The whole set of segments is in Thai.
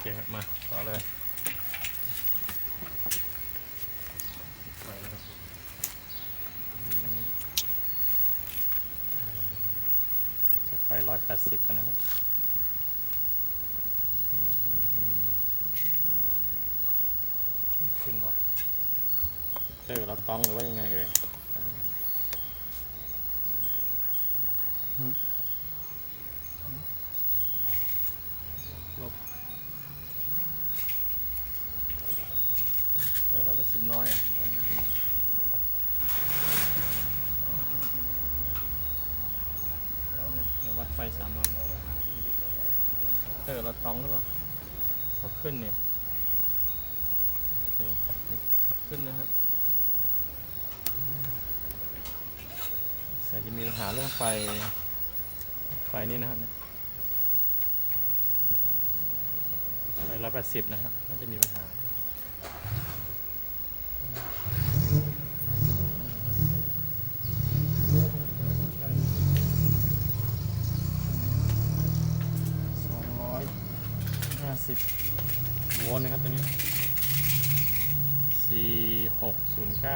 เคครับมาต่อเลยไฟแล้วครับอืมอ่าเช็คไฟร้อยแปดสิบนะครับอืมขึ้นวะเตอร์เราต้องหรือว่ายังไงเอ่ยหืมลบ เปิดแล้วก็สิบ น้อยอะวัดไฟสามร้อยเตอร์เราตองหรือเปล่าเขาขึ้นเนี่ยโอเคขึ้นนะครับใส่จะมีปัญหาเรื่องไฟ ไฟนี่นะครับเนี่ยไฟร้อยแปดสิบนะครับน่าจะมีปัญหา 180 โวลต์นะครับตัวนี้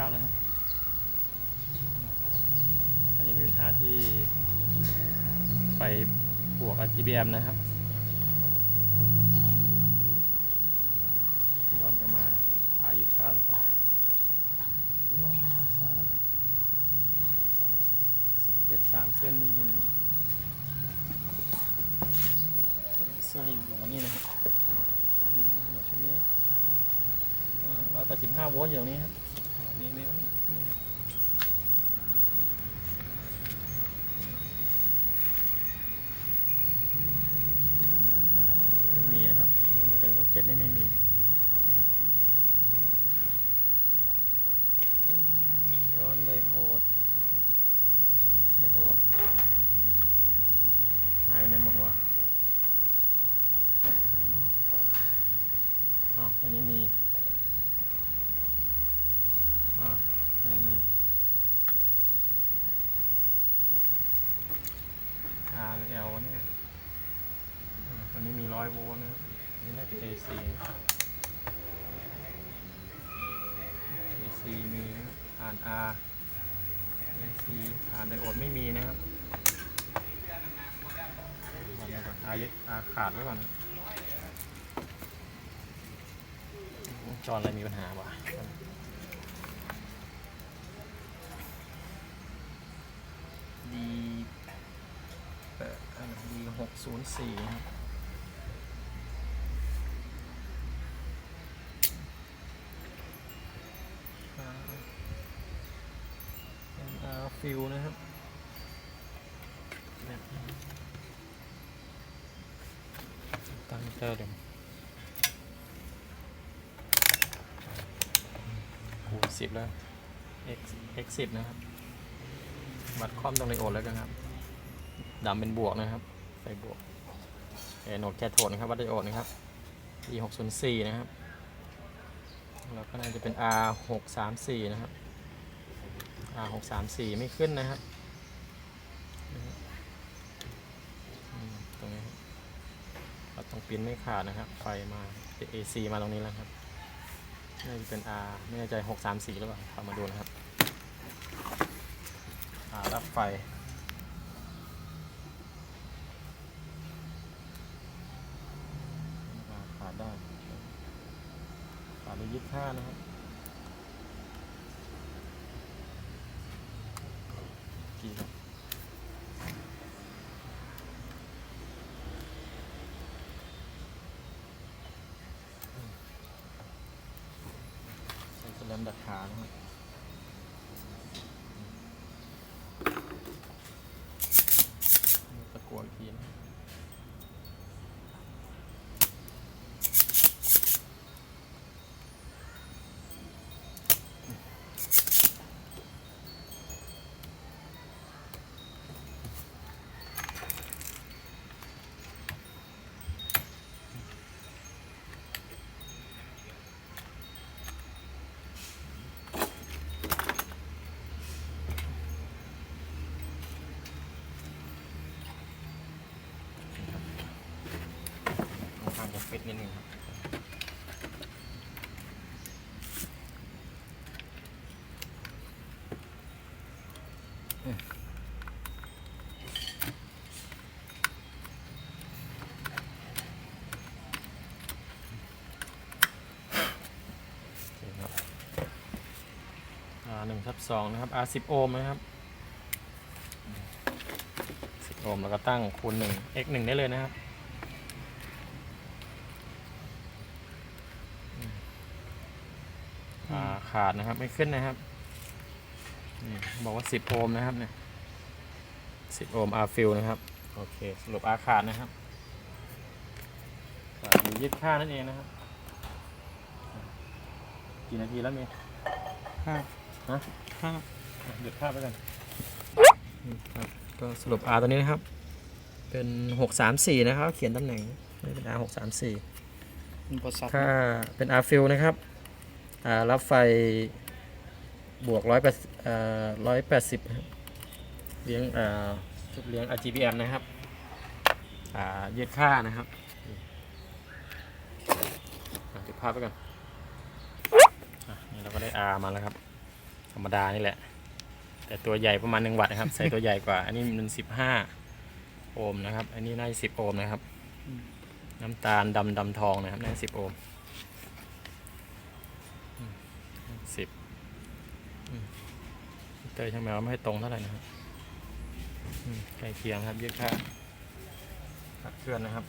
4609 นะครับถ้ายังมีปัญหาที่ไฟบวก RGBM นะครับย้อนกลับมาอายุดข้าวก่อนสเจ็ดสามเส้นนี้อยู่นะค ไส้หมอนี่นะครับมมาชุดนี้ร้อยแปดสิบห้าโวลต์อย่างนี้ครับมีไหมวะนี่นะไม่มีนะครับมาเดินพ็อกเก็ตนี่ไม่มีอืมย้อนเลยโอด ไม่โอดหายไปไหนหมดวะอ๋อตัว นี้มี อ่าตัวนี้มี R หรือ L วะเนี่ยอ่าตัวนี้มีร้อยโวลต์นะนี่น่าจะ AC AC มีนะครับอ่าน R AC อ่านไดโอดไม่มีนะครับวัดไว้ก่อนอายึดอาขาดไว้ก่อนนะ จรอะไรมีปัญหาวะดีแปดดีหกศูนย์สี่ครับอ่าเป็นอาฟิลนะครับเนี่ยตั้งมิเตอร์เดิมคูณ สิบแล้ว x x สิบนะครับวัดความตรงในโอดแล้วกันครับดำเป็นบวกนะครับไฟบวกเอโนดแคโทดนะครับ วัดไดโอดนะครับ e หกศูนย์สี่นะครับ แล้วก็น่าจะเป็น r หกสามสี่นะครับ R หกสามสี่ไม่ขึ้นนะครับตรงนี้ครับเราต้องปิ้นไม่ขาดนะครับ ไฟมา AC มาตรงนี้แล้วครับ น่าจะเป็น R ไม่แน่ใจหกสามสี่หรือเปล่าเข้ามาดูนะครับ R รับไฟ ขาดได้ขาดได้ยี่สิบห้านะครับ กี่ครับใช้สแลม ดัดขานะครับิดนิดนึงครับหนึ่งทับสองนะครับ R สิบโอห์มนะครับสิบโอห์มแล้วก็ตั้งคูณหนึ่ง x หนึ่งได้เลยนะครับอืม R ขาดนะครับ ไม่ขึ้นนะครับนี่บอกว่าสิบโอห์มนะครับเนี่ยสิบโอห์ม R fill นะครับ โอเค สรุป R ขาดนะครับขาดอยู่ยืดค่านั่นเองนะครับ กี่นาทีแล้วเมย์ห้าฮะห้าหยุดภาพไปกันครับก็สรุป R ตัวนี้นะครับ เป็น 634 นะครับ เขียนตำแหน่งนี่เป็น R 634เป็นบริษัทถ้าเป็น R fill นะครับอ่า รับไฟบวก100เอ่อ180ครับเลี้ยงอ่าชุดเลี้ยง RGBM นะครับอ่ายืดค่านะครับอะหยุดภาพไปก่อนอะนี่เราก็ได้ R มาแล้วครับ ธรรมดานี่แหละ แต่ตัวใหญ่ประมาณ1วัตต์นะครับ ใส่ตัวใหญ่กว่า อันนี้มัน15โอห์มนะครับ อันนี้น่าจะ10โอห์มนะครับ น้ำตาลดำดำทองนะครับน่าจะ10โอห์ม เตยช่างแมวไม่ให้ตรงเท่าไหร่นะครับใกล้เคียงครับยืดค่าขัดเคลื่อนนะครับ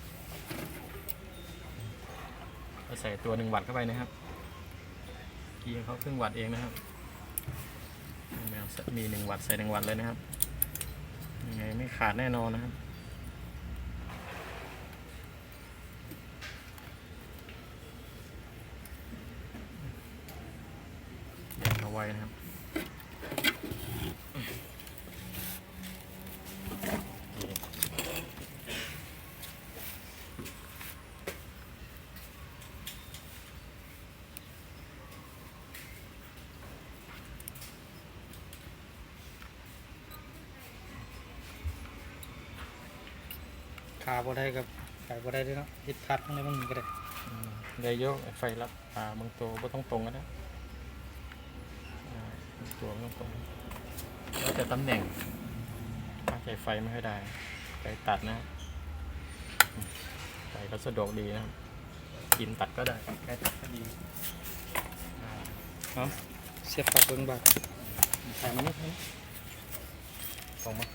ก็ใส่ตัว1วัตต์เข้าไปนะครับเกีของเขาครึ่งวัตต์เองนะครับแมวมีหนึ่งวัตต์ใส่หนึ่งวัตต์เลยนะครับยังไงไม่ขาดแน่นอนนะครับอยากเอาไว้นะครับ ขาบ่ได้กับไก่บ่ได้ด้วยเนาะยึดทัดข้างในมันก็ได้อืมได้โยกไฟรับอ่าบางตัวก็ต้องตรงก็ได้อ่าบางตัวไม่ต้องตรงแล้วแต่ตำแหน่งถ้าใจไฟไม่ค่อยได้ไฟตัดนะอืมไฟก็สะดวกดีนะครับกินตัดก็ได้ใกล้ตัดก็ดีอ่าเอาเสียบปากเบิ่งบาดใส่มันนิดนึงตรงมา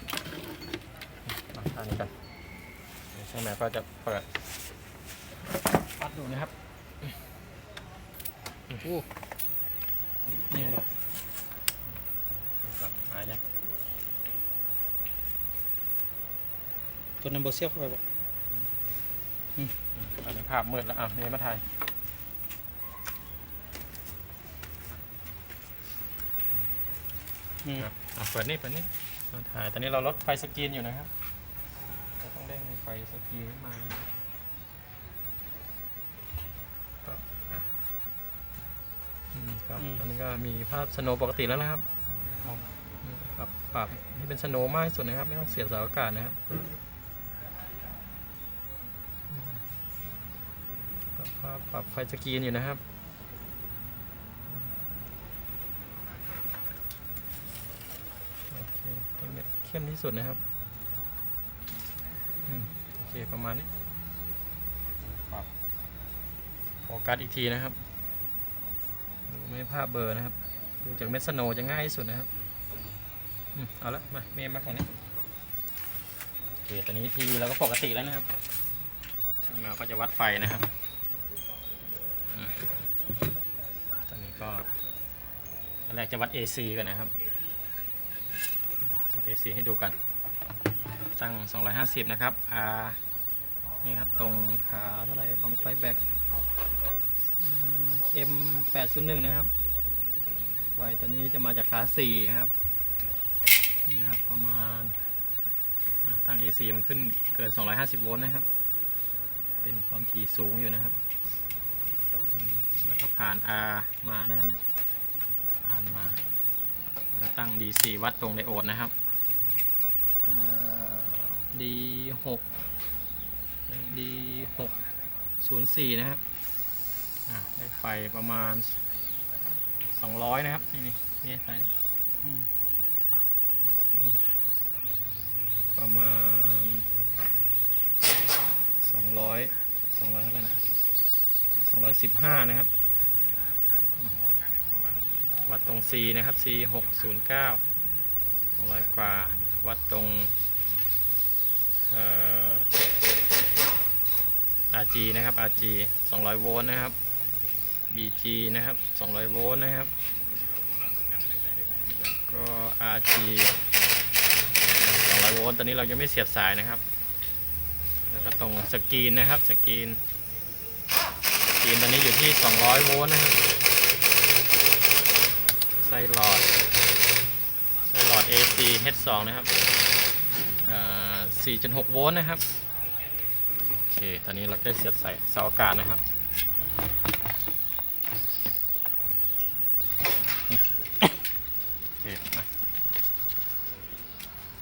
มาทางนี้กัน เดี๋ยวช่างแม่ก็จะเปิดวัดดูนะครับโอ้โหนี่แหละครับมายังตัวนั้นบ่เสียบเข้าไปบ่ตอนนี้ภาพมืดแล้วอะเมย์มาถ่ายอืมอะอะเปิดนี่เปิดนี่มาถ่ายตอนนี้เราลดไฟสกรีนอยู่นะครับ เราต้องเร่งไฟสกรีนขึ้นมาก็อืมครับตอนนี้ก็มีภาพสโนว์ปกติแล้วนะครับเอาครับปรับให้เป็นสโนว์มากที่สุดนะครับ ไม่ต้องเสียบเสาอากาศนะครับอืมปรับภาพปรับไฟสกรีนอยู่นะครับ โอเคให้เม็ดเข้มที่สุดนะครับอืม โอเคประมาณนี้ปรับโฟกัสอีกทีนะครับดูไม่ภาพเบลอร์นะครับ ดูจากเม็ดสโนจะง่ายที่สุดนะครับอืมเอาละมาเมมมาฝั่งนี้โอเคตอนนี้ทีวีเราก็ปกติแล้วนะครับช่างแมวก็จะวัดไฟนะครับอตอนนี้ก็แรกจะวัด AC ก่อนนะครับวัด AC ให้ดูก่อน ตั้ง 250 นะครับ R นี่ครับ ตรงขาเท่าไหร่ของไฟแบ็ก M 801นะครับ ไฟตัวนี้จะมาจากขา4ครับ นี่ครับ ประมาณ ตั้ง AC มันขึ้นเกิน 250 โวลต์นะครับ เป็นความถี่สูงอยู่นะครับ แล้วก็ผ่าน R มานะครับเนี่ยผ่านมา แล้วตั้ง DC วัดตรงไดโอดนะครับ อ่อ D6 D6 ศูนย์สี่นะครับได้ไฟประมาณสองร้อยนะครับ นี่นี่นี่สายอืมอืมประมาณสองร้อยสองร้อยเท่าไหร่นะสองร้อยสิบห้านะครับ วัดตรง C นะครับ C หกศูนย์เก้าสองร้อยกว่า วัดตรง RG นะครับ RG 200 โวลต์นะครับ BG นะครับ 200 โวลต์นะครับ ก็ RG 200 โวลต์ตอนนี้เรายังไม่เสียบสายนะครับ แล้วก็ตรงสกรีนนะครับ สกรีน สกรีนตอนนี้อยู่ที่ 200 โวลต์นะครับ ไส้หลอด ไส้หลอด AC H2 นะครับอ่า 4.6 โวลต์นะครับ โอเค ตอนนี้เราได้เสียบใส่เสาอากาศนะครับ โอเคมา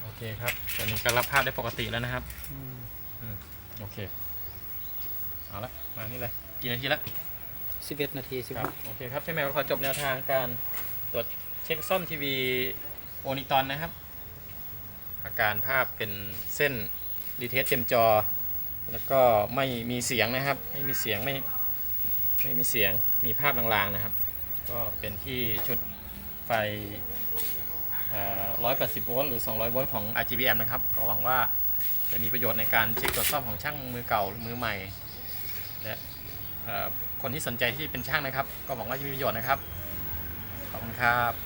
โอเคครับ ตอนนี้ก็รับภาพได้ปกติแล้วนะครับโอเค เอาละ มานี่เลย กี่นาทีละสิบเอ็ดนาทีสิบครับ โอเคครับใช่ไหมขอจบแนวทางการตรวจเช็คซ่อมทีวีโอนิตอนนะครับ อาการภาพเป็นเส้นรีเทสเต็มจอ แล้วก็ไม่มีเสียงนะครับ ไม่มีเสียงไม่ไม่มีเสียงมีภาพลางๆนะครับ ก็เป็นที่ชุดไฟร้อยแปดสิบโวลต์หรือ 200 โวลต์ของ RGBM นะครับ ก็หวังว่าจะมีประโยชน์ในการเช็คตรวจสอบของช่างมือเก่าหรือมือใหม่ และคนที่สนใจที่เป็นช่างนะครับ ก็หวังว่าจะมีประโยชน์นะครับ ขอบคุณครับ